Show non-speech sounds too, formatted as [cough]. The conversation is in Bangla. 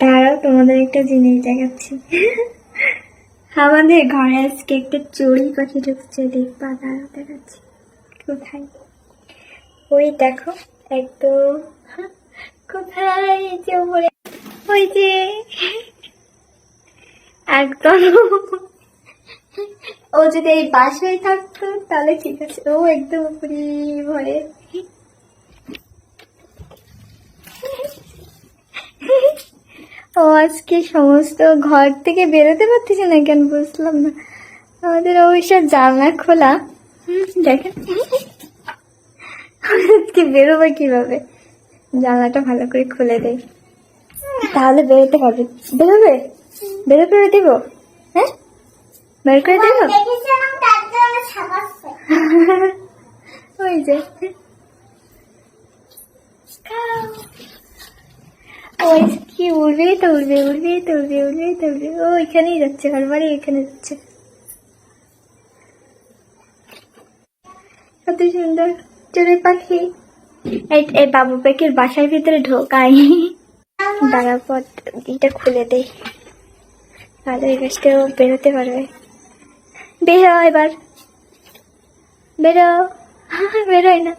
দাঁড়াও, তোমাদের একটা জিনিস দেখাচ্ছি। আমাদের ঘরে আজকে একটা চড়ি পাখি ঢুকছে, দেখবা, দাঁড়াও, দেখাচ্ছি। কোথায়? ওই দেখো, একদম, কোথায়? যে উপরে, ওই যে, একদম। ও যদি এই বাসায় থাকতো, তাহলে ঠিক আছে। ও একদম উপরে ভরে ও আজকে সমস্ত ঘর থেকে বেরোতে পারতেছে না কেন বুঝলাম না। আমাদের অবশ্য জানলা খোলা। দেখেন। আজকে বেরোবে কীভাবে? জানলাটা ভালো করে খুলে দেয় তাহলে বেরোতে পারবে বেরোবে? বেরো করে দেবো? হ্যাঁ? বের করে দেবো? [laughs] ওই যে। ওই কি উড়বে তো উড়বে উড়বে তো উড়বে উড়বে তো উড়বে ও, এখানেই যাচ্ছে বারবারই এখানে যাচ্ছে। কত সুন্দর। চড়ুই পাখি। এই এই বাবু পাখির বাসার ভিতরে ঢোকাই। দাঁড়া, পথ এটা খুলে দেই। তাহলে এই গাছটাও বেরোতে পারবে। বেরো এবার। বেরো। বেরোয় না।